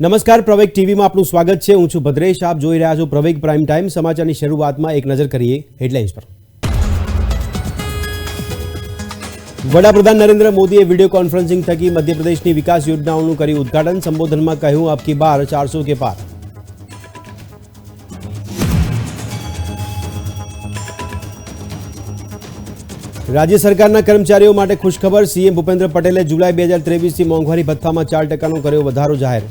નમસ્કાર, પ્રવેગ ટીવીમાં આપનું સ્વાગત છે. હું છું ભદ્રેશ. આપ જોઈ રહ્યા છો પ્રવેગ પ્રાઇમ ટાઈમ. સમાચારની શરૂઆતમાં એક નજર કરીએ હેડલાઇન્સ પર. વડાપ્રધાન નરેન્દ્ર મોદીએ વીડિયો કોન્ફરન્સિંગ થકી મધ્યપ્રદેશની વિકાસ યોજનાઓનું કર્યું ઉદઘાટન. સંબોધનમાં કહ્યું, આપકી બાર ચારસો કે પાર. રાજ્ય સરકારના કર્મચારીઓ માટે ખુશખબર. સીએમ ભૂપેન્દ્ર પટેલે જુલાઈ બે હજાર ત્રેવીસથી મોંઘવારી ભથ્થામાં ચાર ટકાનો કર્યો વધારો જાહેર.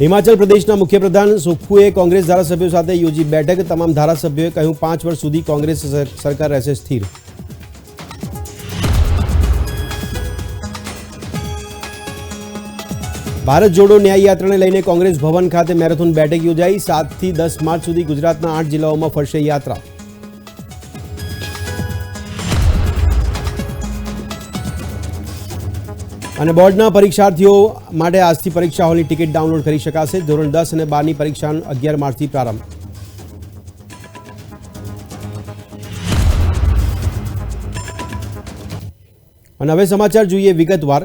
હિમાચલ પ્રદેશના મુખ્યપ્રધાન સુખુએ કોંગ્રેસ ધારાસભ્યો સાથે યોજી બેઠક. તમામ ધારાસભ્યોએ કહ્યું, પાંચ વર્ષ સુધી કોંગ્રેસ સરકાર રહેશે સ્થિર. ભારત જોડો ન્યાય યાત્રાને લઈને કોંગ્રેસ ભવન ખાતે મેરેથોન બેઠક યોજાઈ. સાતથી દસ માર્ચ સુધી ગુજરાતના આઠ જિલ્લાઓમાં ફરશે યાત્રા. અને બોર્ડના પરીક્ષાર્થીઓ માટે આજથી પરીક્ષા હોલની ટિકિટ ડાઉનલોડ કરી શકાશે. ધોરણ દસ અને બારની પરીક્ષા અગિયાર માર્ચથી પ્રારંભ. અને હવે સમાચાર જોઈએ વિગતવાર.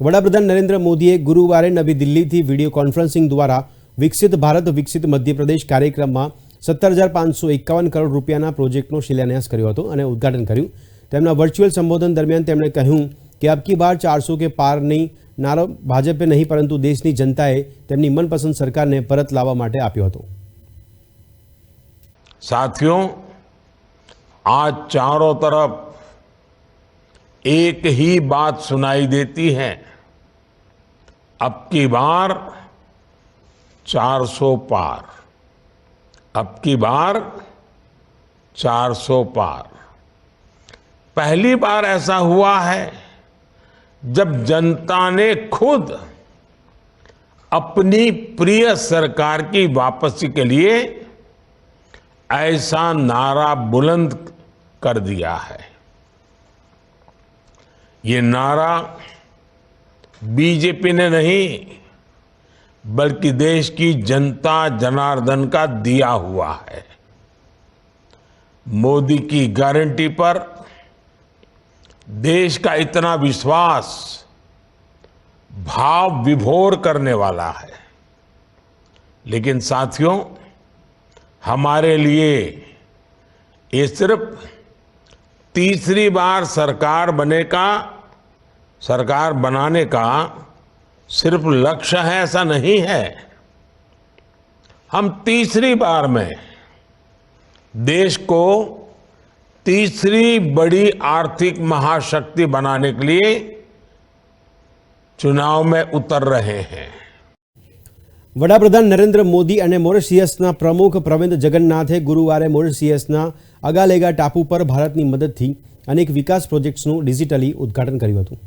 વડાપ્રધાન નરેન્દ્ર મોદીએ ગુરુવારે નવી દિલ્હીથી વીડિયો કોન્ફરન્સિંગ દ્વારા વિકસિત ભારત, વિકસિત મધ્યપ્રદેશ કાર્યક્રમમાં સત્તર હજાર પાંચસો એકાવન કરોડ રૂપિયાના પ્રોજેક્ટનો શિલાન્યાસ કર્યો હતો અને ઉદ્ઘાટન કર્યું. તેમના વર્ચ્યુઅલ સંબોધન દરમિયાન તેમણે કહ્યું કે અબકી બાર ચારસો કે પારની નારો ભાજપે નહીં પરંતુ દેશની જનતાએ તેમની મનપસંદ સરકારને પરત લાવવા માટે આપ્યો હતો साथियों आज चारों तरफ एक ही बात सुनाई देती है अब की बार 400 पार अब की बार 400 पार पहली बार ऐसा हुआ है जब जनता ने खुद अपनी प्रिय सरकार की वापसी के लिए ऐसा नारा बुलंद कर दिया है। ये नारा बीजेपी ने नहीं, बल्कि देश की जनता जनार्दन का दिया हुआ है। मोदी की गारंटी पर देश का इतना विश्वास भाव विभोर करने वाला है। लेकिन साथियों, हमारे लिए ये सिर्फ़ तीसरी बार सरकार बने का, सरकार बनाने का सिर्फ़ लक्ष्य है, ऐसा नहीं है। हम तीसरी बार में देश को तीसरी बड़ी आर्थिक महाशक्ति बनाने के लिए चुनाव में उतर रहे हैं વડાપ્રધાન નરેન્દ્ર મોદી અને મોરિશિયસના પ્રમુખ પ્રવિંદ જગન્નાથે ગુરુવારે મોરિશિયસના અગાલેગા ટાપુ પર ભારતની મદદથી અનેક વિકાસ પ્રોજેક્ટ્સનું ડિજિટલી ઉદ્ઘાટન કર્યું હતું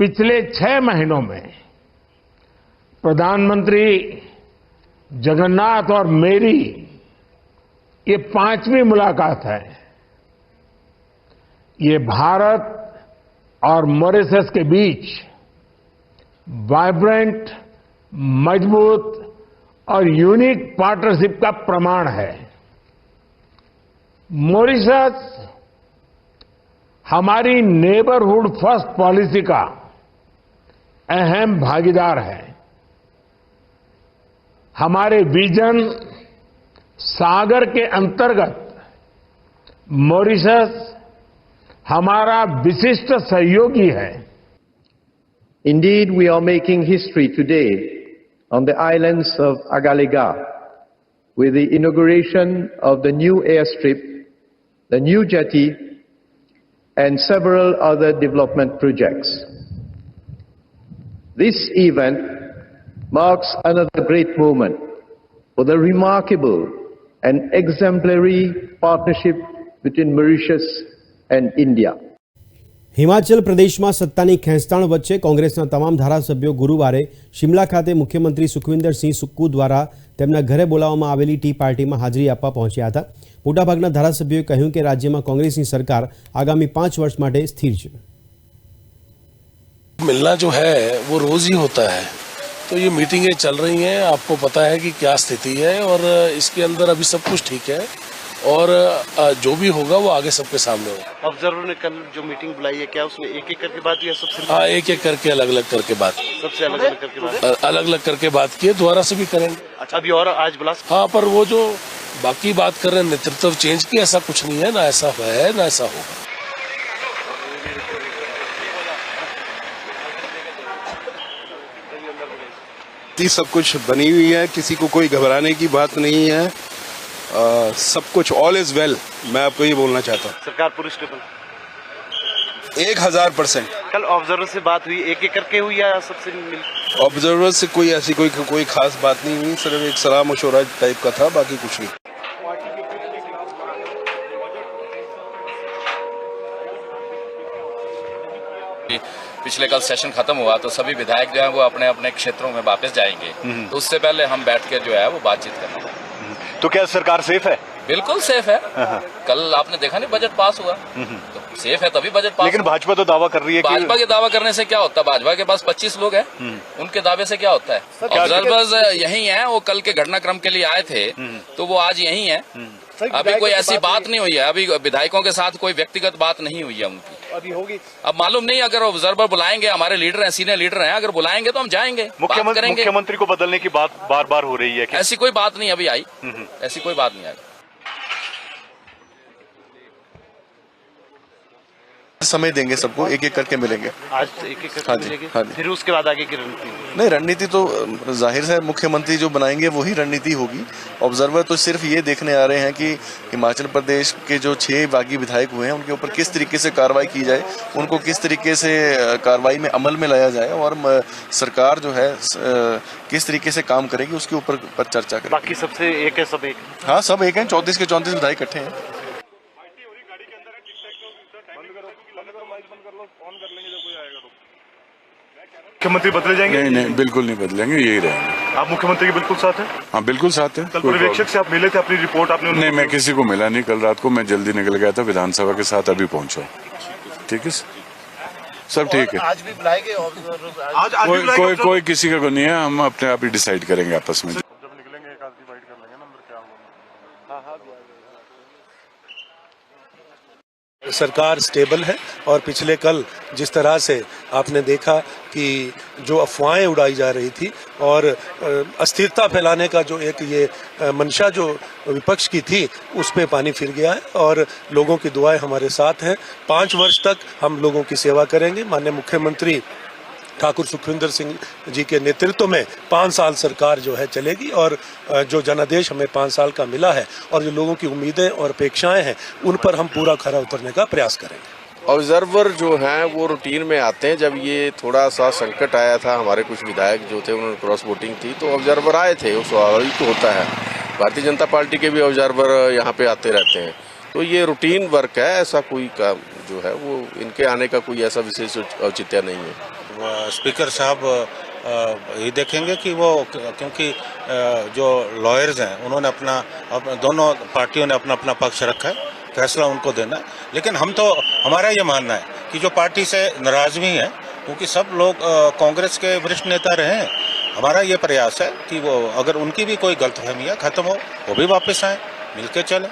पिछले छह महीनों में प्रधानमंत्री जगन्नाथ और मेरी ये पांचवी मुलाकात है। ये भारत और मॉरिशस के बीच वाइब्रेंट, मज़बूत और यूनिक पार्टनरशिप का प्रमाण है। मॉरिशस हमारी नेबरहुड फ़र्स्ट पॉलिसी का अहम भागीदार है। हमारे विजन सागर के अंतर्गत, मॉरिशस हमारा विशिष्ट सहयोगी है। Indeed we are making history today on the islands of Agalega with the inauguration of the new airstrip the new jetty and several other development projects This event marks another great moment for the remarkable and exemplary partnership between Mauritius and India. Himachal પ્રદેશમાં સત્તાની ખેંચતાણ વચ્ચે કોંગ્રેસના તમામ ધારાસભ્યો ગુરુવારે શિમલા ખાતે મુખ્યમંત્રી સુખવિન્દરસિંહ સુક્કુ દ્વારા તેમના ઘરે બોલાવવામાં આવેલી ટી પાર્ટીમાં હાજરી આપવા પહોંચ્યા હતા મોટાભાગના ધારાસભ્યોએ કહ્યું કે રાજ્યમાં કોંગ્રેસની સરકાર આગામી પાંચ વર્ષ માટે સ્થિર છે मिलना जो है वो रोज ही होता है। तो ये मीटिंगें चल रही हैं आपको पता है कि क्या स्थिति है और इसके अंदर अभी सब कुछ ठीक है और जो भी होगा वो आगे सबके सामने होगा। ऑब्जर्वर ने कल जो मीटिंग बुलाई है क्या उसमें एक एक करके बात की या सबसे हाँ एक एक करके अलग अलग करके बात सबसे अलग अलग करके बात अलग अलग करके बात की है दोबारा से भी करेंगे अच्छा अभी और आज बुला हाँ पर वो जो बाकी बात कर रहे हैं नेतृत्व चेंज की ऐसा कुछ नहीं है ना ऐसा है ना ऐसा होगा। थी सब कुछ बनी हुई है किसी को कोई घबराने की बात नहीं है। आ, सब कुछ ऑल इज़ वेल मैं आपको ये बोलना चाहता हूँ। सरकार पूरी स्टेबल एक हज़ार परसेंट। कल ऑब्जर्वर से बात हुई एक एक करके हुई या सबसे मिल ऑब्जर्वर से कोई ऐसी कोई कोई खास बात नहीं हुई सिर्फ़ एक सलाह मशवरा टाइप का था बाकी कुछ नहीं। पिछले कल सेशन खत्म हुआ तो सभी विधायक जो है वो अपने अपने क्षेत्रों में वापस जाएँगे। तो उससे पहले हम बैठ के जो है वो बातचीत करना है। तो क्या सरकार सेफ़ है? बिल्कुल सेफ़ है। कल आपने देखा नहीं बजट पास हुआ। तो सेफ़ है तभी बजट पास लेकिन भाजपा तो दावा कर रही है भाजपा के दावा करने से क्या होता है? भाजपा के पास 25 लोग हैं। उनके दावे से क्या होता है? ऑब्जर्वर्स यही हैं वो कल के घटनाक्रम के लिए आए थे। तो वो आज यही हैं। अभी कोई ऐसी बात नहीं हुई है। अभी विधायकों के साथ कोई व्यक्तिगत बात नहीं हुई है उनकी। अभी होगी। अब मालूम नहीं अगर ऑब्जर्वर बुलाएँगे हमारे लीडर हैं सीनियर लीडर हैं अगर बुलाएँगे तो हम जाएँगे मुख्यमंत्री मुख्यमंत्री को बदलने की बात बार बार हो रही है कि ऐसी कोई बात नहीं अभी आई। ऐसी कोई बात नहीं आई। समय देंगे सबको एक एक करके मिलेंगे। आज एक एक करके हाँ जी, मिलेगी? हाँ जी। फिर उसके बाद आगे की रणनीति? नहीं रणनीति तो ज़ाहिर है मुख्यमंत्री जो बनाएँगे वही रणनीति होगी। ऑब्जर्वर तो सिर्फ़ ये देखने आ रहे हैं कि हिमाचल प्रदेश के जो छह बागी विधायक हुए हैं उनके ऊपर किस तरीके से कार्रवाई की जाए उनको किस तरीके से कार्रवाई में अमल में लाया जाए और सरकार जो है किस तरीके से काम करेगी उसके ऊपर पर चर्चा करें बाकी सबसे एक है सब एक? हाँ सब एक हैं चौंतीस के चौंतीस विधायक इकट्ठे हैं। मुख्यमंत्री बदले जाएँगे? नहीं नहीं बिल्कुल नहीं बदलेंगे यही रहेंगे। आप मुख्यमंत्री के बिल्कुल साथ हैं? हाँ बिल्कुल साथ हैं कल पर्यवेक्षक से आप मिले थे अपनी रिपोर्ट आपने नहीं मैं किसी को मिला नहीं कल रात को मैं जल्दी निकल गया था विधानसभा के साथ अभी पहुँचा ठीक है सब ठीक है। आज भी बुलाएँगे ऑब्जर्वर आज आज भी कोई कोई कोई किसी का को नहीं है हम अपने आप ही डिसाइड करेंगे आपस में सरकार स्टेबल है और पिछले कल जिस तरह से आपने देखा कि जो अफवाहें उड़ाई जा रही थी और अस्थिरता फैलाने का जो एक ये मंशा जो विपक्ष की थी, उस पर पानी फिर गया है और लोगों की दुआएँ हमारे साथ हैं। पाँच वर्ष तक हम लोगों की सेवा करेंगे। माननीय मुख्यमंत्री ठाकुर सुखविंदर सिंह जी के नेतृत्व में पाँच साल सरकार जो है चलेगी और जो जनादेश हमें पाँच साल का मिला है और जो लोगों की उम्मीदें और अपेक्षाएँ हैं, उन पर हम पूरा खरा उतरने का प्रयास करेंगे। ऑब्जर्वर जो हैं, वो रूटीन में आते हैं। जब ये थोड़ा सा संकट आया था, हमारे कुछ विधायक जो थे, उन्होंने क्रॉस वोटिंग थी तो ऑब्जर्वर आए थे वो स्वाभाविक तो होता है। भारतीय जनता पार्टी के भी ऑब्जर्वर यहाँ पे आते रहते हैं। तो ये रूटीन वर्क है, ऐसा कोई काम जो है, वो इनके आने का कोई ऐसा विशेष औचित्य नहीं है। स्पीकर साहब ये देखेंगे कि वो क्योंकि जो लॉयर्स हैं उन्होंने अपना अप, दोनों पार्टियों ने अपना अपना पक्ष रखा है फैसला उनको देना है। लेकिन हम तो हमारा ये मानना है कि जो पार्टी से नाराज़ भी हैं क्योंकि सब लोग कांग्रेस के वरिष्ठ नेता रहे हैं हमारा ये प्रयास है कि वो अगर उनकी भी कोई गलतफहमियाँ खत्म हो वो भी वापस आए मिलके चलें।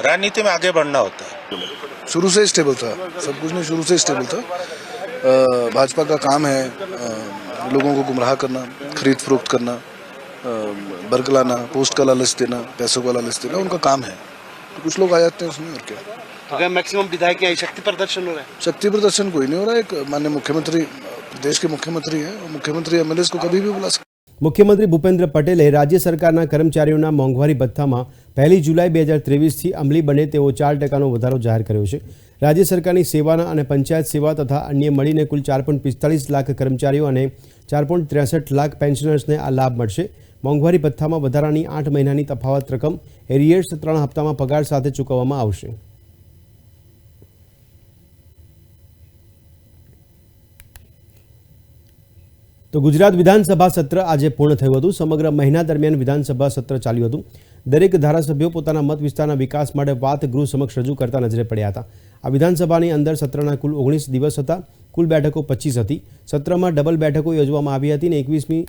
राजनीति में आगे बढ़ना होता है। शुरू से स्टेबल था। सब कुछ नहीं शुरू से स्टेबल था। भाजपा का काम है अ, लोगों को गुमराह करना खरीद फरोख्त करना अ, बर्ग लाना पोस्ट का लालच देना पैसों का लालच देना उनका काम है तो कुछ लोग आ जाते हैं उसमें और क्या तो क्या मैक्सिमम विधायक यहाँ शक्ति प्रदर्शन हो रहा है शक्ति प्रदर्शन कोई नहीं हो रहा है एक माननीय मुख्यमंत्री प्रदेश के मुख्यमंत्री हैं और मुख्यमंत्री एमएलए को कभी भी बुला सकते हैं। મુખ્યમંત્રી ભૂપેન્દ્ર પટેલે રાજ્ય સરકારના કર્મચારીઓના મોંઘવારી ભથ્થામાં પહેલી જુલાઈ બે હજાર ત્રેવીસથી અમલી બને તેવો ચાર ટકાનો વધારો જાહેર કર્યો છે. રાજ્ય સરકારની સેવાના અને પંચાયત સેવા તથા અન્ય મળીને કુલ ચાર પોઈન્ટ પિસ્તાલીસ લાખ કર્મચારીઓ અને ચાર પોઈન્ટ ત્રેસઠ લાખ પેન્શનર્સને આ લાભ મળશે. મોંઘવારી ભથ્થામાં વધારાની આઠ મહિનાની તફાવત રકમ એરિયર્સ ત્રણ હપ્તામાં પગાર સાથે ચૂકવવામાં આવશે. તો ગુજરાત વિધાનસભા સત્ર આજે પૂર્ણ થયું હતું. સમગ્ર મહિના દરમિયાન વિધાનસભા સત્ર ચાલ્યું હતું. દરેક ધારાસભ્યો પોતાના મત વિસ્તારના વિકાસ માટે વાત ગૃહ સમક્ષ રજૂ કરતા નજરે પડ્યા હતા. આ વિધાનસભાની અંદર સત્રના કુલ ઓગણીસ દિવસ હતા. કુલ બેઠકો પચીસ હતી. સત્રમાં ડબલ બેઠકો યોજવામાં આવી હતી અને એકવીસમી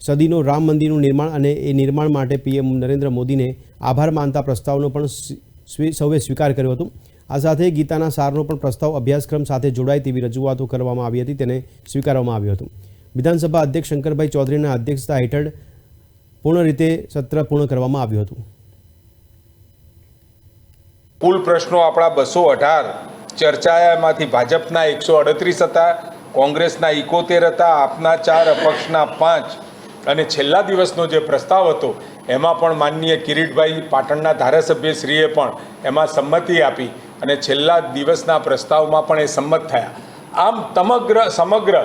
સદીનો રામ મંદિરનું નિર્માણ અને એ નિર્માણ માટે પીએમ નરેન્દ્ર મોદીને આભાર માનતા પ્રસ્તાવનો પણ સૌએ સ્વીકાર કર્યો હતો. આ સાથે ગીતાના સારનો પણ પ્રસ્તાવ અભ્યાસક્રમ સાથે જોડાય તેવી રજૂઆતો કરવામાં આવી હતી, તેને સ્વીકારવામાં આવ્યું હતું. વિધાનસભા અધ્યક્ષ શંકરભાઈ ચૌધરીના અધ્યક્ષતા હેઠળ પૂર્ણ રીતે સત્ર પૂર્ણ કરવામાં આવ્યું હતું. કુલ પ્રશ્નો આપણા બસો અઢાર. ચર્ચાયા ભાજપના એકસો અડત્રીસ હતા, કોંગ્રેસના ઇકોતેર હતા, આપના ચાર, અપક્ષના પાંચ. અને છેલ્લા દિવસનો જે પ્રસ્તાવ હતો, એમાં પણ માનનીય કિરીટભાઈ પાટણના ધારાસભ્યશ્રીએ પણ એમાં સંમતિ આપી અને છેલ્લા દિવસના પ્રસ્તાવમાં પણ એ સંમત થયા. આમ સમગ્ર સમગ્ર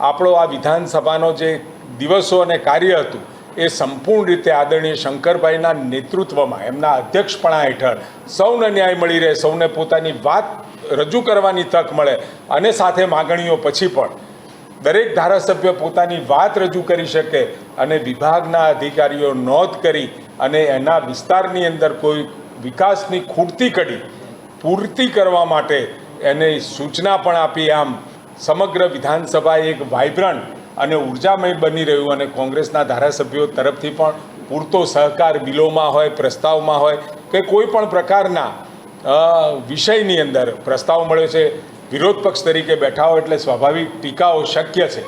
આપણો આ વિધાનસભાનો જે દિવસો અને કાર્ય હતું એ સંપૂર્ણ રીતે આદરણીય શંકરભાઈના નેતૃત્વમાં, એમના અધ્યક્ષપણા હેઠળ સૌને ન્યાય મળી રહે, સૌને પોતાની વાત રજૂ કરવાની તક મળે અને સાથે માગણીઓ પછી પણ દરેક ધારાસભ્ય પોતાની વાત રજૂ કરી શકે અને વિભાગના અધિકારીઓ નોંધ કરી અને એના વિસ્તારની અંદર કોઈ વિકાસની ખૂટતી કડી પૂર્તિ કરવા માટે એને સૂચના પણ આપી. આમ સમગ્ર વિધાનસભા એક વાઇબ્રન્ટ અને ઉર્જામય બની રહ્યું અને કોંગ્રેસના ધારાસભ્યો તરફથી પણ પૂરતો સહકાર બિલોમાં હોય, પ્રસ્તાવમાં હોય કે કોઈ પણ પ્રકારના વિષયની અંદર પ્રસ્તાવ મળ્યો છે, વિરોધ પક્ષ તરીકે બેઠા હોય એટલે સ્વાભાવિક ટીકાઓ શક્ય છે.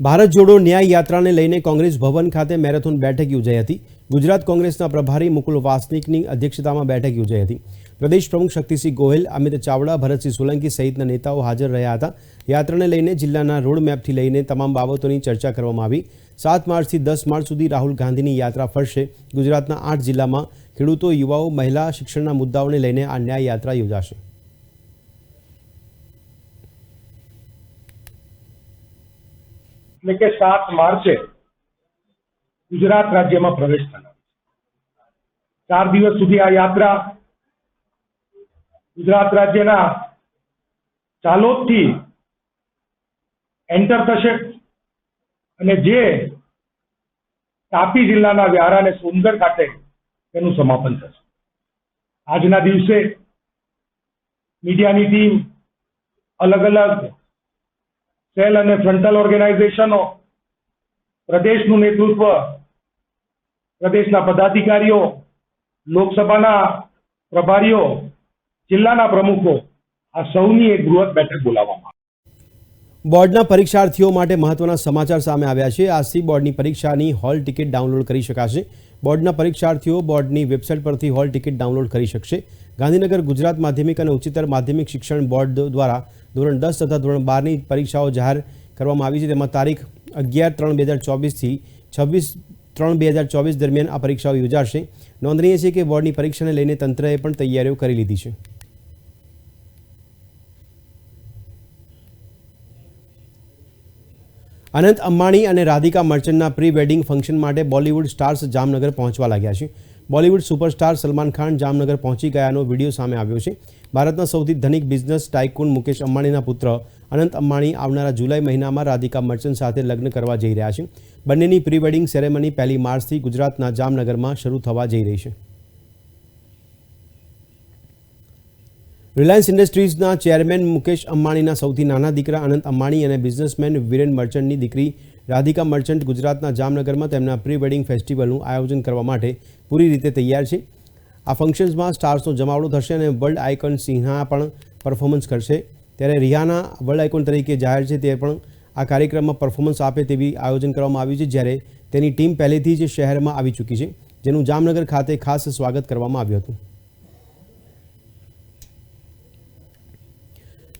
ભારત જોડો ન્યાય યાત્રાને લઈને કોંગ્રેસ ભવન ખાતે મેરેથોન બેઠક યોજાઈ હતી. ગુજરાત કોંગ્રેસના પ્રભારી મુકુલ વાસનિકની અધ્યક્ષતામાં બેઠક યોજાઈ હતી. પ્રદેશ પ્રમુખ શક્તિસિંહ ગોહિલ, અમિત ચાવડા, ભરતસિંહ સોલંકી સહિતના નેતાઓ હાજર રહ્યા હતા. યાત્રાને લઈને જિલ્લાના રોડ મેપથી લઈને તમામ બાબતોની ચર્ચા કરવામાં આવી. સાત માર્ચથી દસ માર્ચ સુધી રાહુલ ગાંધીની યાત્રા ફરશે. ગુજરાતના આઠ જિલ્લામાં ખેડૂતો, યુવાઓ, મહિલા શિક્ષણના મુદ્દાઓને લઈને આ ન્યાય યાત્રા યોજાશે. એટલે કે સાત માર્ચે ગુજરાત રાજ્યમાં પ્રવેશ થનાર ચાર દિવસ સુધી આ યાત્રા ગુજરાત રાજ્યના ચાલોદથી એન્ટર થશે અને જે તાપી જિલ્લાના વ્યારા અને સોનગઢ ખાતે તેનું સમાપન થશે. આજના દિવસે મીડિયાની ટીમ અલગ અલગ સેલ અને ફ્રન્ટલ ઓર્ગેનાઇઝેશનો પ્રદેશનું નેતૃત્વ, પ્રદેશના પદાધિકારીઓ, લોકસભાના પ્રભારીઓ જિલ્લાના પ્રમુખો આ સૌની એક બૃહદ બેઠક બોલાવવામાં બોર્ડના પરીક્ષાર્થીઓ માટે મહત્વના સમાચાર સામે આવ્યા છે. આજથી બોર્ડની પરીક્ષાની હોલ ટિકિટ ડાઉનલોડ કરી શકાશે. બોર્ડના પરીક્ષાર્થીઓ બોર્ડની વેબસાઇટ પરથી હોલ ટિકિટ ડાઉનલોડ કરી શકશે. ગાંધીનગર ગુજરાત માધ્યમિક અને ઉચ્ચતર માધ્યમિક શિક્ષણ બોર્ડ દ્વારા ધોરણ દસ તથા ધોરણ બારની પરીક્ષાઓ જાહેર કરવામાં આવી છે. તેમાં તારીખ અગિયાર ત્રણ બે હજાર ચોવીસથી છવ્વીસ ત્રણ બે હજાર ચોવીસ દરમિયાન આ પરીક્ષાઓ યોજાશે. નોંધનીય છે કે બોર્ડની પરીક્ષાને લઈને તંત્રએ પણ તૈયારીઓ કરી લીધી છે. અનંત અંબાણી અને રાધિકા મર્ચન્ટના પ્રી વેડિંગ ફંક્શન માટે બોલિવૂડ સ્ટાર્સ જામનગર પહોંચવા લાગ્યા છે. બોલિવૂડ સુપરસ્ટાર સલમાન ખાન જામનગર પહોંચી ગયાનો વીડિયો સામે આવ્યો છે. ભારતના સૌથી ધનિક બિઝનેસ ટાઇકૂન મુકેશ અંબાણીના પુત્ર અનંત અંબાણી આવનારા જુલાઈ મહિનામાં રાધિકા મર્ચન્ટ સાથે લગ્ન કરવા જઈ રહ્યા છે. બંનેની પ્રી વેડિંગ સેરેમની પહેલી માર્ચથી ગુજરાતના જામનગરમાં શરૂ થવા જઈ રહી છે. રિલાયન્સ ઇન્ડસ્ટ્રીઝના ચેરમેન મુકેશ અંબાણીના સૌથી નાના દીકરા અનંત અંબાણી અને બિઝનેસમેન વિરેન મર્ચન્ટની દીકરી રાધિકા મર્ચન્ટ ગુજરાતના જામનગરમાં તેમના પ્રી વેડિંગ ફેસ્ટિવલનું આયોજન કરવા માટે પૂરી રીતે તૈયાર છે. આ ફંક્શન્સમાં સ્ટાર્સનો જમાવડો થશે અને વર્લ્ડ આઇકોન સિંહા પણ પરફોર્મન્સ કરશે. ત્યારે રિહાના વર્લ્ડ આઇકોન તરીકે જાહેર છે તે પણ આ કાર્યક્રમમાં પરફોર્મન્સ આપે તેવી આયોજન કરવામાં આવ્યું છે, જ્યારે તેની ટીમ પહેલેથી જ શહેરમાં આવી ચૂકી છે, જેનું જામનગર ખાતે ખાસ સ્વાગત કરવામાં આવ્યું હતું.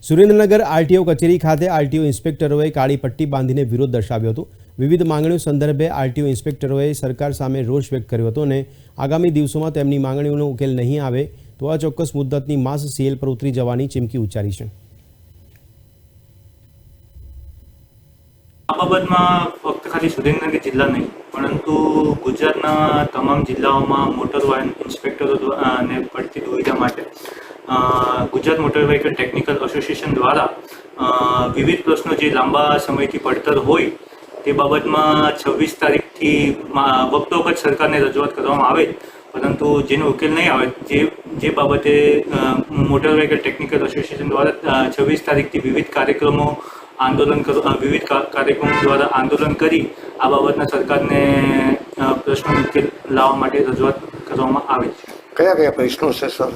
સુરેન્દ્રનગર આરટીઓ કચેરી ખાતે આરટીઓ ઇન્સ્પેક્ટરોએ કાળી પટ્ટી બાંધીને વિરોધ દર્શાવ્યો હતો. વિવિધ માંગણીઓ સંદર્ભે આરટીઓ ઇન્સ્પેક્ટરોએ સરકાર સામે રોષ વ્યક્ત કર્યો હતો અને આગામી દિવસોમાં તેમની માંગણીઓનો ઉકેલ નહીં આવે તો અચોક્કસ મુદ્દતની માસ સીએલ પર ઉતરી જવાની ચીમકી ઉચ્ચારી છે. આ બાબતમાં ફક્ત ખાલી સુરેન્દ્રનગર જિલ્લા નહીં, પરંતુ ગુજરાતના તમામ જિલ્લાઓમાં મોટર વાહન ઇન્સ્પેક્ટરો અને પડતી દુવિધા માટે Gujarat motor vehicle technical association દ્વારા વિવિધ પ્રશ્નો જે લાંબા સમયથી પડતર હોય, તે બાબતમાં છવ્વીસ તારીખથી વખતો વખત સરકારને રજૂઆત કરવામાં આવે, પરંતુ જેનો ઉકેલ નહીં આવે, જે જે બાબતે મોટર વ્હીકલ ટેકનિકલ એસોસિએશન દ્વારા છવ્વીસ તારીખથી વિવિધ કાર્યક્રમો આંદોલન વિવિધ કાર્યક્રમો દ્વારા આંદોલન કરી, આ બાબતના સરકારને પ્રશ્નો ઉકેલ લાવવા માટે રજૂઆત કરવામાં આવે છે. કયા કયા પ્રશ્નો છે, સર?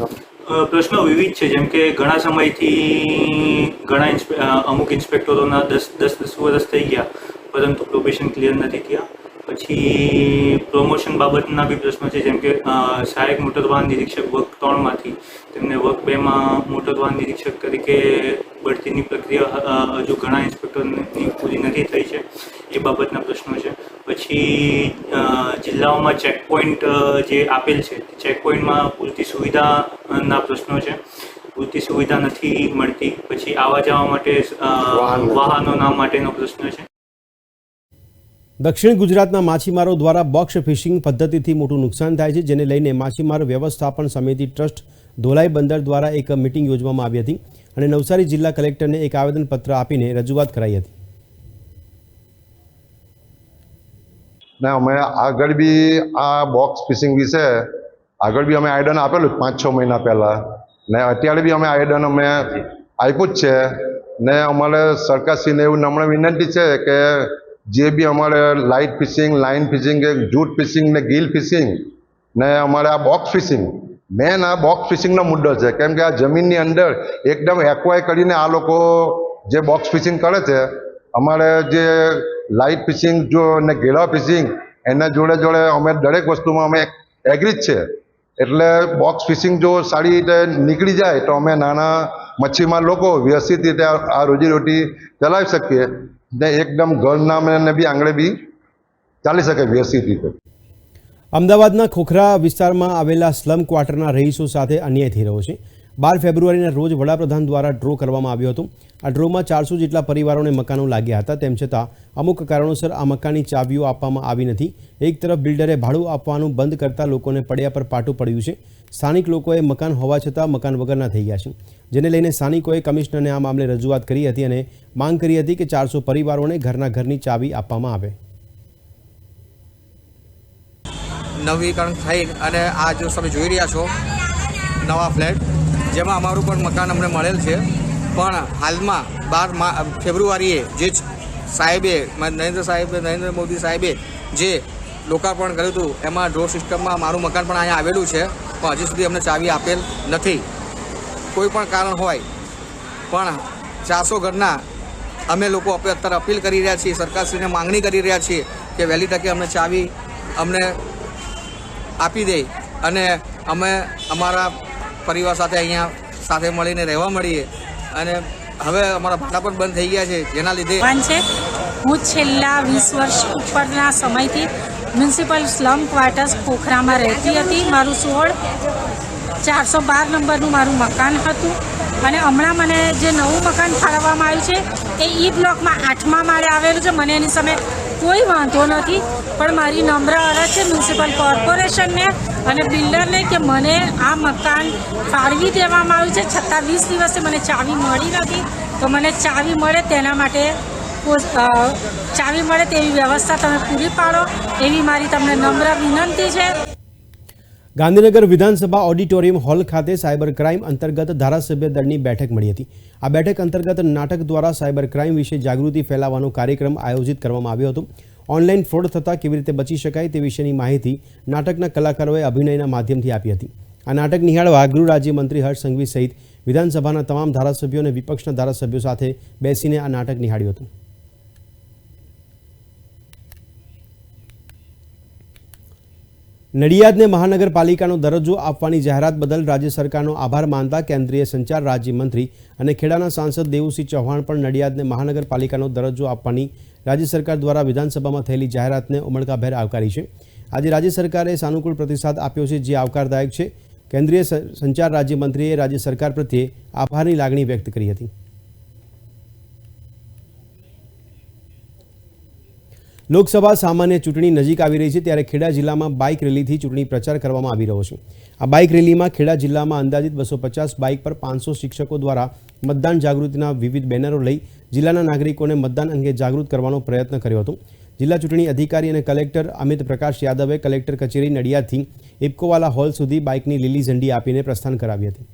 પ્રશ્નો વિવિધ છે. જેમ કે ઘણા સમયથી ઘણા અમુક ઇન્સ્પેક્ટરોના દસ દસ દસ વર્ષ થઈ ગયા. પરંતુ પ્રોબેશન ક્લિયર નથી થયા. પછી પ્રમોશન બાબતના બી પ્રશ્નો છે જેમ કે સહાયક મોટર વાહન નિરીક્ષક વર્ગ ત્રણમાંથી તેમને વર્ગ બેમાં મોટર વાહન નિરીક્ષક તરીકે બઢતીની પ્રક્રિયા હજુ ઘણા ઇન્સ્પેક્ટરની પૂરી નથી થઈ છે એ બાબતના પ્રશ્નો છે. પછી જિલ્લાઓમાં ચેકપોઇન્ટ જે આપેલ છે ચેકપોઇન્ટમાં પૂરતી સુવિધાના પ્રશ્નો છે. પૂરતી સુવિધા નથી મળતી પછી આવવા જવા માટે વાહનોના માટેનો પ્રશ્ન છે. દક્ષિણ ગુજરાતના માછીમારો દ્વારા બોક્સ ફિશિંગ પદ્ધતિથી મોટું નુકસાન થાય છે, જેને લઈને માછીમાર વ્યવસ્થાપન સમિતિ ટ્રસ્ટ ધોલાઈ બંદર દ્વારા એક મિટિંગ યોજવામાં આવી હતી અને નવસારી જિલ્લા કલેક્ટરને એક આવેદનપત્ર આપીને રજૂઆત કરાઈ હતી. ને, અમે આગળ બી આ બોક્સ ફિશિંગ વિશે આગળ બી અમે આયડન આપેલું પાંચ છ મહિના પહેલાં. ને અત્યારે બી અમે આયડન અમે આપ્યું જ છે. ને અમારે સરકારશ્રીને એવું નમ્ર વિનંતી છે કે જે બી અમારે લાઇટ ફિશિંગ લાઇન ફિશિંગ કે જૂટ ફિશિંગ ને ગીલ ફિશિંગ ને અમારે આ બોક્સ ફિશિંગ મેન આ બોક્સ ફિશિંગનો મુદ્દો છે. કેમ કે આ જમીનની અંદર એકદમ એક્વાય કરીને આ લોકો જે બોક્સ ફિશિંગ કરે છે, અમારે જે લાઇટ ફિશિંગ જો ને ઘેરા ફિશિંગ એના જોડે જોડે અમે દરેક વસ્તુમાં અમે એગ્રી જ છે. એટલે બોક્સ ફિશિંગ જો સારી રીતે નીકળી જાય તો અમે નાના મચ્છીમાર લોકો વ્યવસ્થિત રીતે આ રોજીરોટી ચલાવી શકીએ. ને એકદમ ઘરના ને બી આંગળે બી ચાલી શકે વ્યવસ્થિત રીતે. અમદાવાદના ખોખરા વિસ્તારમાં આવેલા સ્લમ ક્વાર્ટરના રહીશો સાથે અન્યાય થઈ રહ્યો છે. બાર ફેબ્રુઆરીના રોજ વડાપ્રધાન દ્વારા ડ્રો કરવામાં આવ્યો હતો. આ ડ્રોમાં ચારસો જેટલા પરિવારોને મકાનો લાગ્યા હતા. તેમ છતાં અમુક કારણોસર આ મકાનની ચાવીઓ આપવામાં આવી નથી. એક તરફ બિલ્ડરે ભાડું આપવાનું બંધ કરતા લોકોને પડ્યા પર પાટું પડ્યું છે. સ્થાનિક લોકોએ મકાન હોવા છતાં મકાન વગરના થઈ ગયા છે. જેને લઈને સ્થાનિકોએ કમિશનરને આ મામલે રજૂઆત કરી હતી અને માંગ કરી હતી કે ચારસો પરિવારોને ઘરના ઘરની ચાવી આપવામાં આવે. નવીકરણ થઈ અને આ જો તમે જોઈ રહ્યા છો, નવા ફ્લેટ, જેમાં અમારું પણ મકાન અમને મળેલ છે. પણ હાલમાં બાર ફેબ્રુઆરીએ જે સાહેબે નરેન્દ્ર સાહેબ, નરેન્દ્ર મોદી સાહેબે જે લોકાર્પણ કર્યું હતું. એમાં ડ્રો સિસ્ટમમાં મારું મકાન પણ અહીંયા આવેલું છે. પણ હજી સુધી અમને ચાવી આપેલ નથી. કોઈ પણ કારણ હોય, પણ ચારસો ઘરના અમે લોકો અત્યારે અપીલ કરી રહ્યા છીએ, સરકારશ્રીને માંગણી કરી રહ્યા છીએ કે વહેલી તકે અમને ચાવી અમને આપી દે અને અમે અમારા પરિવાર સાથે અહીંયા સાથે મળીને રહેવા મળીએ. અને હવે અમારા ભાડા પણ બંધ થઈ ગયા છે. જેના લીધે છે. હું છેલ્લા વીસ વર્ષ ઉપરના સમયથી મ્યુનિસિપલ સ્લમ ક્વાર્ટર્સ ખોખરામાં રહેતી હતી. મારું સોળ ચારસો બાર નંબરનું મારું મકાન હતું. અને હમણાં મને જે નવું મકાન ફાળવવામાં આવ્યું છે, એ ઈ બ્લોકમાં આઠમા માળે આવેલું છે. મને એની સામે કોઈ વાંધો નથી. પણ મારી નમ્ર અરજ છે મ્યુનિસિપલ કોર્પોરેશનને અને બિલ્ડરને કે મને આ મકાન ફાળવી દેવામાં આવ્યું છે. છતાં વીસ દિવસથી મને ચાવી મળી નથી. તો મને ચાવી મળે તેના માટે ચાવી મળે તેવી વ્યવસ્થા તમે પૂરી પાડો. એવી મારી તમને નમ્ર વિનંતી છે. ગાંધીનગર વિધાનસભા ઓડિટોરિયમ હોલ ખાતે સાયબર ક્રાઇમ અંતર્ગત ધારાસભ્ય દળની બેઠક મળી હતી. આ બેઠક અંતર્ગત નાટક દ્વારા સાયબર ક્રાઇમ વિશે જાગૃતિ ફેલાવવાનો કાર્યક્રમ આયોજિત કરવામાં આવ્યો હતો. ઓનલાઈન ફ્રોડ થતાં કેવી રીતે બચી શકાય તે વિશેની માહિતી નાટકના કલાકારોએ અભિનયના માધ્યમથી આપી હતી. આ નાટક નિહાળવા ગૃહ રાજ્યમંત્રી હર્ષ સંઘવી સહિત વિધાનસભાના તમામ ધારાસભ્યો અને વિપક્ષના ધારાસભ્યો સાથે બેસીને આ નાટક નિહાળ્યું હતું. નડિયાદને મહાનગરપાલિકાનો દરજ્જો આપવાની જાહેરાત બદલ રાજ્ય સરકારનો આભાર માનતા કેન્દ્રીય સંચાર રાજ્યમંત્રી અને ખેડાના સાંસદ દેવુસિંહ ચૌહાણ પણ નડિયાદને મહાનગરપાલિકાનો દરજ્જો આપવાની રાજ્ય સરકાર દ્વારા વિધાનસભામાં થયેલી જાહેરાતને ઉમળકાભેર આવકારી છે. આજે રાજ્ય સરકારે સાનુકૂળ પ્રતિસાદ આપ્યો છે, જે આવકારદાયક છે. કેન્દ્રીય સંચાર રાજ્યમંત્રીએ રાજ્ય સરકાર પ્રત્યે આભારની લાગણી વ્યક્ત કરી હતી. લોકસભા સામાન્ય ચૂંટણી નજીક આવી રહી છે ત્યારે ખેડા જિલ્લામાં બાઇક રેલીથી ચૂંટણી પ્રચાર કરવામાં આવી રહ્યો છે. આ બાઇક રેલીમાં ખેડા જિલ્લામાં અંદાજિત બસો પચાસ બાઇક પર પાંચસો શિક્ષકો દ્વારા મતદાન જાગૃતિના વિવિધ બેનરો લઈ જિલ્લાના નાગરિકોને મતદાન અંગે જાગૃત કરવાનો પ્રયત્ન કર્યો હતો. જિલ્લા ચૂંટણી અધિકારી અને કલેક્ટર અમિત પ્રકાશ યાદવે કલેક્ટર કચેરી નડિયાદથી ઇપકોવાલા હોલ સુધી બાઇકની લીલી ઝંડી આપીને પ્રસ્થાન કરાવી હતી.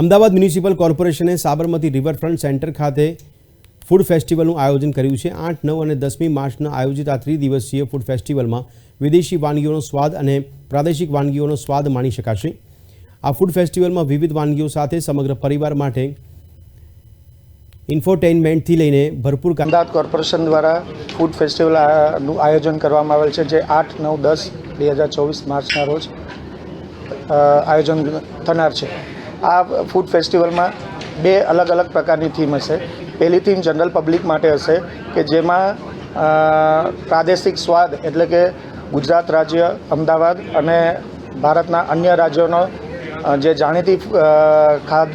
અમદાવાદ મ્યુનિસિપલ કોર્પોરેશને સાબરમતી રિવરફ્રન્ટ સેન્ટર ખાતે ફૂડ ફેસ્ટિવલનું આયોજન કર્યું છે. આઠ, નવ અને દસમી માર્ચના આયોજિત આ ત્રિદિવસીય ફૂડ ફેસ્ટિવલમાં વિદેશી વાનગીઓનો સ્વાદ અને પ્રાદેશિક વાનગીઓનો સ્વાદ માણી શકાશે. આ ફૂડ ફેસ્ટિવલમાં વિવિધ વાનગીઓ સાથે સમગ્ર પરિવાર માટે ઇન્ફોટેઇનમેન્ટથી લઈને ભરપૂર અમદાવાદ કોર્પોરેશન દ્વારા ફૂડ ફેસ્ટિવલનું આયોજન કરવામાં આવેલ છે, જે આઠ, નવ, દસ, બે હજાર ચોવીસ માર્ચના રોજ આયોજન થનાર છે. આ ફૂડ ફેસ્ટિવલમાં બે અલગ અલગ પ્રકારની થીમ હશે. પહેલી થીમ જનરલ પબ્લિક માટે હશે, કે જેમાં પ્રાદેશિક સ્વાદ એટલે કે ગુજરાત રાજ્ય, અમદાવાદ અને ભારતના અન્ય રાજ્યોનો જે જાણીતી ખાદ,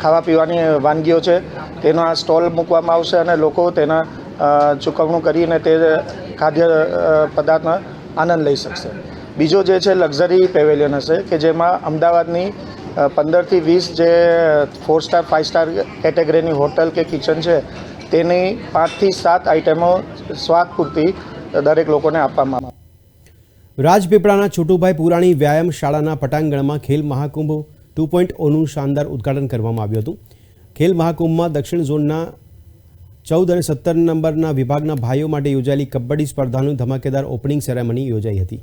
ખાવા પીવાની વાનગીઓ છે, તેનો આ સ્ટોલ મૂકવામાં આવશે અને લોકો તેના ચૂકવણું કરીને તે ખાદ્ય પદાર્થનો આનંદ લઈ શકશે. બીજો જે છે, લક્ઝરી પેવેલિયન હશે, કે જેમાં અમદાવાદની પંદરથી વીસ જે ફોર સ્ટાર ફાઇવ સ્ટાર કેટેગરીની હોટલ કે કિચન છે, તેની પાંચથી સાત આઇટમો સ્વાદ પૂરતી દરેક લોકોને આપવામાં આવે. રાજપીપળાના છોટુભાઈ પુરાણી વ્યાયામ શાળાના પટાંગણમાં ખેલ મહાકુંભ ટુ પોઈન્ટ ઓનું શાનદાર ઉદ્ઘાટન કરવામાં આવ્યું હતું. ખેલ મહાકુંભમાં દક્ષિણ ઝોનના ચૌદ અને સત્તર નંબરના વિભાગના ભાઈઓ માટે યોજાયેલી કબડ્ડી સ્પર્ધાનું ધમાકેદાર ઓપનિંગ સેરેમની યોજાઈ હતી.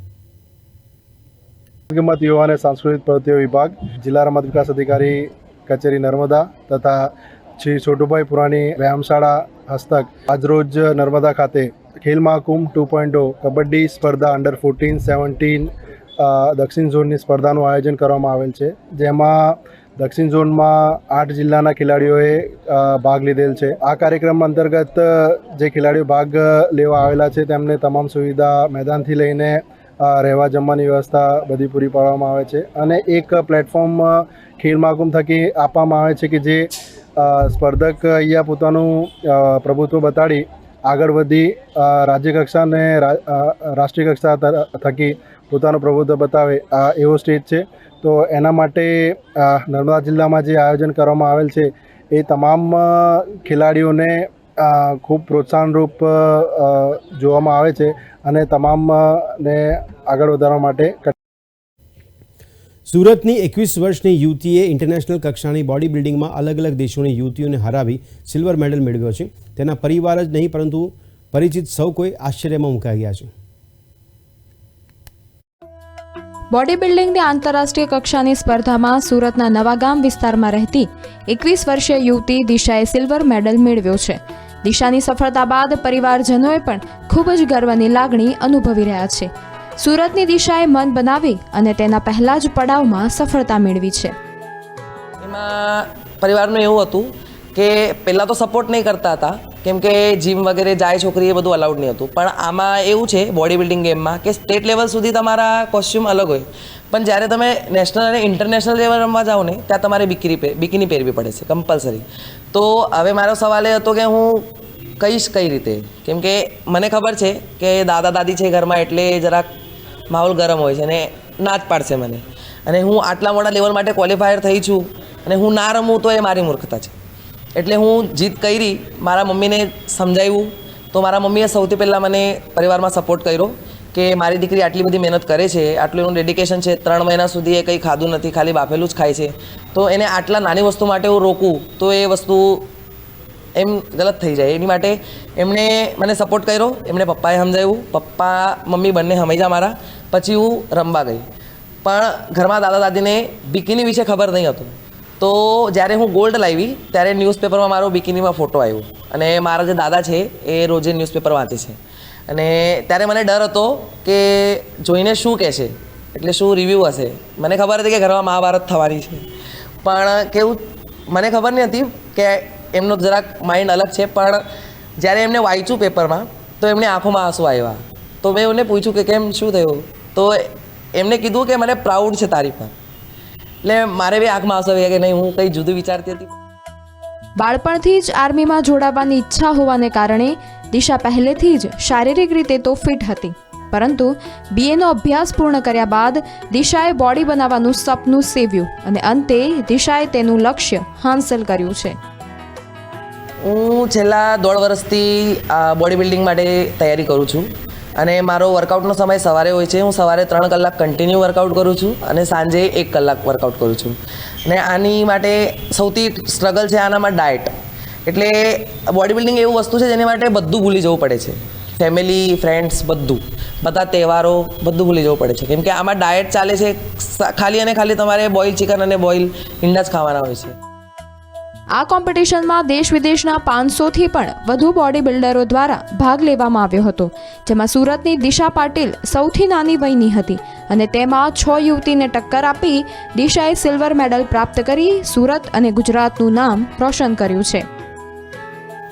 રમત યુવા અને સાંસ્કૃતિક પ્રવૃત્તિઓ વિભાગ, જિલ્લા રમત વિકાસ અધિકારી, કચેરી નર્મદા તથા શ્રી છોટુભાઈ પુરાણી વ્યાયામશાળા હસ્તક. આજરોજ નર્મદા ખાતે ખેલ મહાકુંભ ટુ પોઈન્ટ કબડ્ડી સ્પર્ધા અંડર ફોર્ટીન, સેવન્ટીન દક્ષિણ ઝોનની સ્પર્ધાનું આયોજન કરવામાં આવેલ છે. જેમાં દક્ષિણ ઝોનમાં આઠ જિલ્લાના ખેલાડીઓએ ભાગ લીધેલ છે. આ કાર્યક્રમ અંતર્ગત જે ખેલાડીઓ ભાગ લેવા આવેલા છે તેમને તમામ સુવિધા મેદાનથી લઈને રહેવા જમવાની વ્યવસ્થા બધી પૂરી પાડવામાં આવે છે. અને એક પ્લેટફોર્મ ખેલ મહાકુંભ થકી આપવામાં આવે છે કે જે સ્પર્ધક અહીંયા પોતાનું પ્રભુત્વ બતાડી આગળ વધી રાજ્યકક્ષા રાજ્ય કક્ષા અને રાષ્ટ્રીય કક્ષા થકી પોતાનું પ્રભુત્વ બતાવે, આ એવો સ્ટેજ છે. તો એના માટે નર્મદા જિલ્લામાં જે આયોજન કરવામાં આવેલ છે, એ તમામ ખેલાડીઓને ખૂબ પ્રોત્સાહનરૂપ જોવામાં આવે છે. અને તમામ ને આગળ વધારવા માટે સુરતની એકવીસ વર્ષની યુવતીએ ઇન્ટરનેશનલ કક્ષાની બોડી બિલ્ડિંગમાં અલગ અલગ દેશોની યુવતીઓને હરાવી સિલ્વર મેડલ મેળવ્યો છે. તેના પરિવાર જ નહીં પરંતુ પરિચિત સૌ કોઈ આશ્ચર્યમાં મુકાઈ ગયા છે. બોડી બિલ્ડિંગની આંતરરાષ્ટ્રીય કક્ષાની સ્પર્ધામાં સુરતના નવાગામ વિસ્તારમાં રહેતી એકવીસ વર્ષીય યુવતી દિશાએ સિલ્વર મેડલ મેળવ્યો છે. દિશાની સફળતા બાદ પરિવારજનોએ પણ ખૂબ જ ગર્વની લાગણી અનુભવી રહ્યા છે. સુરતની દિશાએ મન બનાવી અને તેના પહેલા જ પડાવમાં સફળતા મેળવી છે. એમાં પરિવારનું એવું હતું કે પહેલાં તો સપોર્ટ નહીં કરતા હતા. કેમ કે જીમ વગેરે જાય છોકરી એ બધું અલાઉડ નહીં હતું. પણ આમાં એવું છે બોડી બિલ્ડિંગ ગેમમાં કે સ્ટેટ લેવલ સુધી તમારા કોસ્ચ્યુમ અલગ હોય. પણ જ્યારે તમે નેશનલ અને ઇન્ટરનેશનલ લેવલ રમવા જાઓ ને, ત્યાં તમારે બિકીની બિકીની પહેરવી પડે છે કમ્પલસરી તો હવે મારો સવાલ એ હતો કે હું કહીશ કઈ રીતે? કેમ કે મને ખબર છે કે દાદા દાદી છે ઘરમાં એટલે જરાક માહોલ ગરમ હોય છે અને ના જ પાડશે મને. અને હું આટલા મોટા લેવલ માટે ક્વોલિફાયર થઈ છું અને હું ના રમું તો એ મારી મૂર્ખતા છે. એટલે હું જીત કરી મારા મમ્મીને સમજાવ્યું તો મારા મમ્મીએ સૌથી પહેલાં મને પરિવારમાં સપોર્ટ કર્યો કે મારી દીકરી આટલી બધી મહેનત કરે છે, આટલું એનું ડેડિકેશન છે, ત્રણ મહિના સુધી એ કંઈ ખાધું નથી, ખાલી બાફેલું જ ખાય છે. તો એને આટલા નાની વસ્તુ માટે હું રોકું, તો એ વસ્તુ એમ ગલત થઈ જાય. એની માટે એમણે મને સપોર્ટ કર્યો, એમણે પપ્પાએ સમજાવ્યું. પપ્પા, મમ્મી બંને સમજ્યા મારા. પછી હું રમવા ગઈ. પણ ઘરમાં દાદા દાદીને બિકીની વિશે ખબર નહીં હતું. તો જ્યારે હું ગોલ્ડ લાવી, ત્યારે ન્યૂઝપેપરમાં મારો બિકિનીમાં ફોટો આવ્યો. અને મારા જે દાદા છે, એ રોજે ન્યૂઝપેપર વાંચે છે. અને ત્યારે મને ડર હતો કે જોઈને શું કહેશે એટલે શું રિવ્યૂ હશે? મને ખબર હતી કે ઘરમાં મહાભારત થવાની છે. પણ કેવું, મને ખબર નહીં હતી કે એમનો જરાક માઇન્ડ અલગ છે. પણ જ્યારે એમને વાંચ્યું પેપરમાં તો એમની આંખોમાં આંસુ આવ્યા. તો મેં એમને પૂછ્યું કે કેમ, શું થયું? તો એમને કીધું કે મને પ્રાઉડ છે તારી પર. એટલે મારે બી આંખમાં આવશે કે નહીં હું કંઈ જુદું વિચારતી હતી. બાળપણથી જ આર્મીમાં જોડાવાની ઈચ્છા હોવાને કારણે દિશા પહેલેથી જ શારીરિક રીતે તો ફિટ હતી. પરંતુ બીએનો અભ્યાસ પૂર્ણ કર્યા બાદ દિશાએ બોડી બનાવવાનું સપનું સેવ્યું અને અંતે દિશાએ તેનું લક્ષ્ય હાંસલ કર્યું છે. હું છેલ્લા દોઢ વર્ષથી બોડી બિલ્ડિંગ માટે તૈયારી કરું છું. અને મારો વર્કઆઉટનો સમય સવારે હોય છે. હું સવારે ત્રણ કલાક કન્ટિન્યુ વર્કઆઉટ કરું છું અને સાંજે એક કલાક વર્કઆઉટ કરું છું. અને આની માટે સૌથી સ્ટ્રગલ છે આનામાં ડાયટ એટલે બોડી બિલ્ડિંગ એવું વસ્તુ છે જેની માટે બધું ભૂલી જવું પડે છે. ફેમિલી ફ્રેન્ડ્સ બધું. બધા તહેવારો બધું ભૂલી જવું પડે છે. કેમ કે આમાં ડાયટ ચાલે છે. ખાલી અને ખાલી તમારે બોઇલ ચિકન અને બોઇલ ઈંડા જ ખાવાના હોય છે. આ કોમ્પિટિશનમાં દેશ વિદેશના પાંચસોથી પણ વધુ બોડી બિલ્ડરો દ્વારા ભાગ લેવામાં આવ્યો હતો, જેમાં સુરતની દિશા પાટીલ સૌથી નાની વયની હતી અને તેમાં છ યુવતીને ટક્કર આપી દિશાએ સિલ્વર મેડલ પ્રાપ્ત કરી સુરત અને ગુજરાતનું નામ રોશન કર્યું છે.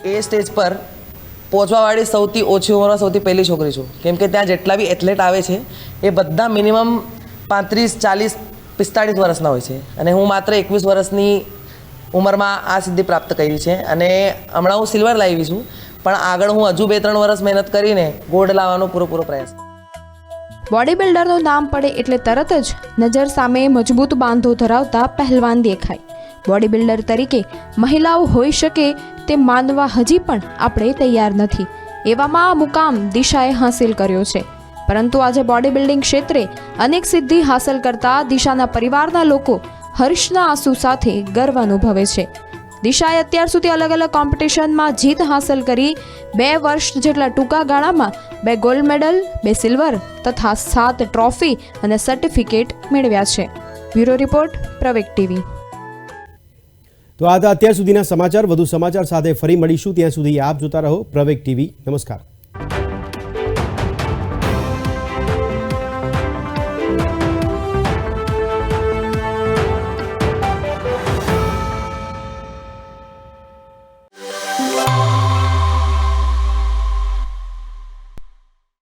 એ સ્ટેજ પર પહોંચવાવાળી સૌથી ઓછી ઉંમરમાં સૌથી પહેલી છોકરી છું. કેમ કે ત્યાં જેટલા બી એથ્લેટ આવે છે, એ બધા મિનિમમ પાંત્રીસ ચાલીસ પિસ્તાળીસ વર્ષના હોય છે. અને હું માત્ર એકવીસ વર્ષની ઉંમરમાં આ સિદ્ધિ પ્રાપ્ત કરી છે અને હમણાં હું સિલ્વર લાવી છું, પણ આગળ હું હજુ બે ત્રણ વર્ષ મહેનત કરીને ગોલ્ડ લાવવાનો પૂરેપૂરો પ્રયાસ બોડી બિલ્ડરનું નામ પડે એટલે તરત જ નજર સામે મજબૂત બાંધો ધરાવતા પહેલવાન દેખાય. બોડી બિલ્ડર તરીકે મહિલાઓ હોઈ શકે તે માનવા હજી પણ આપણે તૈયાર નથી. એવામાં આ મુકામ દિશાએ હાંસિલ કર્યો છે. પરંતુ આજે બોડી બિલ્ડિંગ ક્ષેત્રે અનેક સિદ્ધિ હાંસલ કરતા દિશાના પરિવારના લોકો હર્ષના આંસુ સાથે ગર્વ અનુભવે છે. દિશાએ અત્યાર સુધી અલગ અલગ કોમ્પિટિશનમાં જીત હાંસલ કરી બે વર્ષ જેટલા ટૂંકા ગાળામાં બે ગોલ્ડ મેડલ, બે સિલ્વર તથા સાત ટ્રોફી અને સર્ટિફિકેટ મેળવ્યા છે. બ્યુરો રિપોર્ટ પ્રવેક ટીવી. તો આ અત્યાર સુધીના સમાચાર, વધુ સમાચાર સાથે ફરી મળીશું. ત્યાં સુધી આપ જોતા રહો પ્રવેક ટીવી. નમસ્કાર.